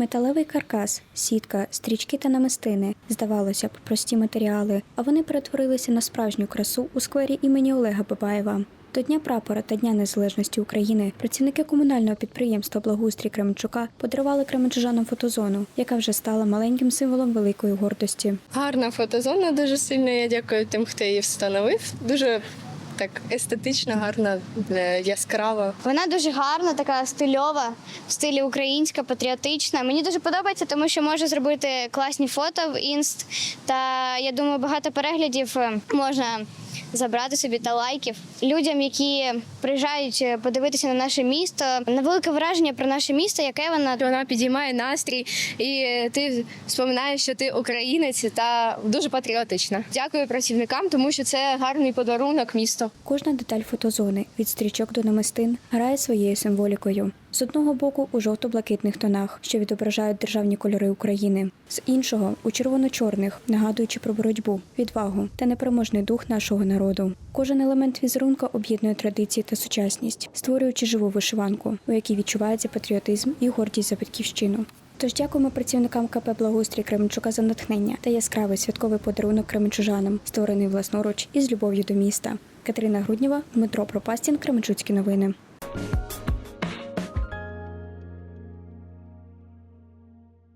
Металевий каркас, сітка, стрічки та намистини. Здавалося б, прості матеріали, а вони перетворилися на справжню красу у сквері імені Олега Бабаєва. До Дня прапора та Дня Незалежності України працівники комунального підприємства Благоустрій Кременчука подарували кременчужанам фотозону, яка вже стала маленьким символом великої гордості. Гарна фотозона дуже сильно. Я дякую тим, хто її встановив. Дуже так естетично, гарна, е, яскрава. Вона дуже гарна, така стильова, в стилі українська, патріотична. Мені дуже подобається, тому що може зробити класні фото в інст. Та я думаю, багато переглядів е, можна забрати собі та лайків. Людям, які приїжджають е, подивитися на наше місто, на велике враження про наше місто, яке воно Вона підіймає настрій, і ти споминаєш, що ти українець та дуже патріотична. Дякую працівникам, тому що це гарний подарунок місту. Кожна деталь фотозони від стрічок до намистин грає своєю символікою. З одного боку у жовто-блакитних тонах, що відображають державні кольори України, з іншого у червоно-чорних, нагадуючи про боротьбу, відвагу та непереможний дух нашого народу. Кожен елемент візерунка об'єднує традиції та сучасність, створюючи живу вишиванку, у якій відчувається патріотизм і гордість за батьківщину. Тож дякуємо працівникам КП Благоустрій Кременчука за натхнення та яскравий святковий подарунок кременчужанам, створений власноруч із любов'ю до міста. Катерина Груднєва, Дмитро Пропастін, Кременчуцькі новини.